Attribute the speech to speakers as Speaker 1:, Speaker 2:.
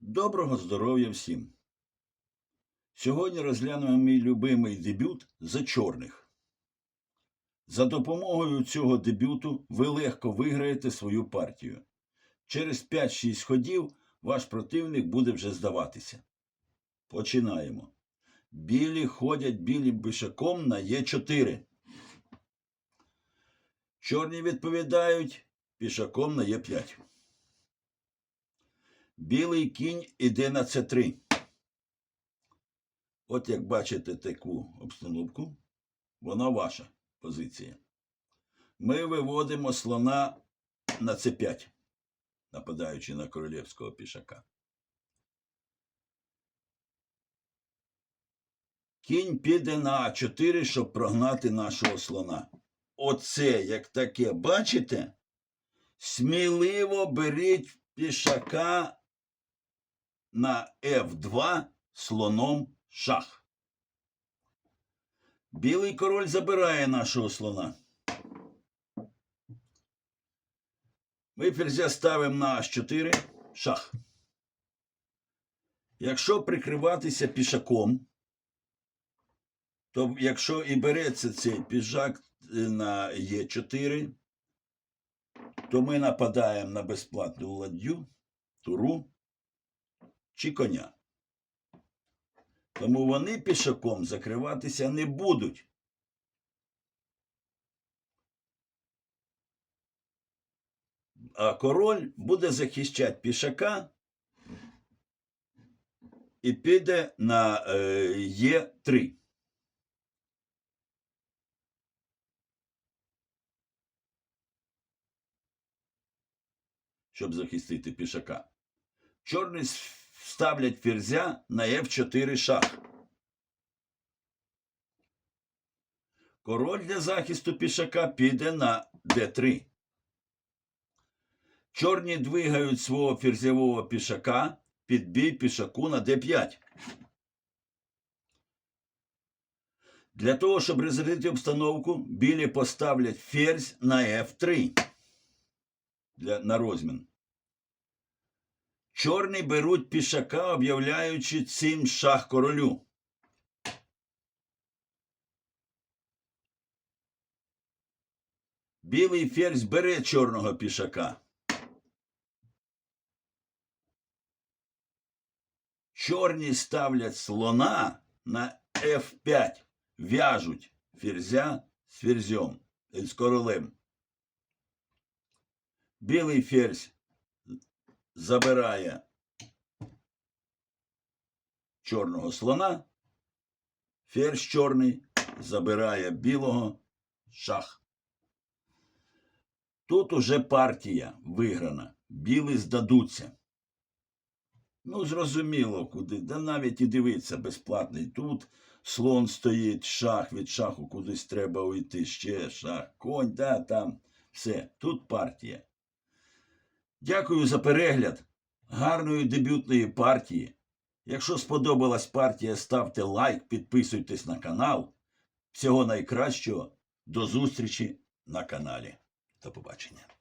Speaker 1: Доброго здоров'я всім! Сьогодні розглянемо мій любимий дебют за чорних. За допомогою цього дебюту ви легко виграєте свою партію. Через 5-6 ходів ваш противник буде вже здаватися. Починаємо. Білі ходять білим бишаком на Е4. Чорні відповідають пішаком на Е5. Білий кінь іде на С3. От як бачите таку обстановку, вона ваша позиція. Ми виводимо слона на С5, нападаючи на королівського пішака. Кінь піде на А4, щоб прогнати нашого слона. Оце, як таке, бачите? Сміливо беріть пішака на F2 слоном шах. Білий король забирає нашого слона. Ми ферзя ставимо на H4 шах. Якщо прикриватися пішаком, то якщо і береться цей піжак на Е4, то ми нападаємо на безплатну ладдю, туру чи коня. Тому вони пішаком закриватися не будуть. А король буде захищати пішака і піде на е, Е3. Щоб захистити пішака. Чорні ставлять ферзя на F4 шах. Король для захисту пішака піде на D3. Чорні двигають свого ферзьового пішака під бій пішаку на D5. Для того, щоб розрядити обстановку, білі поставлять ферзь на F3 для, на розмін. Чорні беруть пішака, об'являючи цим шах королю. Білий ферзь бере чорного пішака. Чорні ставлять слона на F5, в'яжуть ферзя з ферзем, е, з королем. Білий ферзь забирає чорного слона, ферзь чорний забирає білого шах. Тут уже партія виграна. Білі здадуться. Ну, зрозуміло, куди. Да навіть і дивиться безплатний. Тут слон стоїть, шах від шаху кудись треба уйти. Ще шах, конь, да, там все. Тут партія. Дякую за перегляд гарної дебютної партії. Якщо сподобалась партія, ставте лайк, підписуйтесь на канал. Всього найкращого. До зустрічі на каналі. До побачення.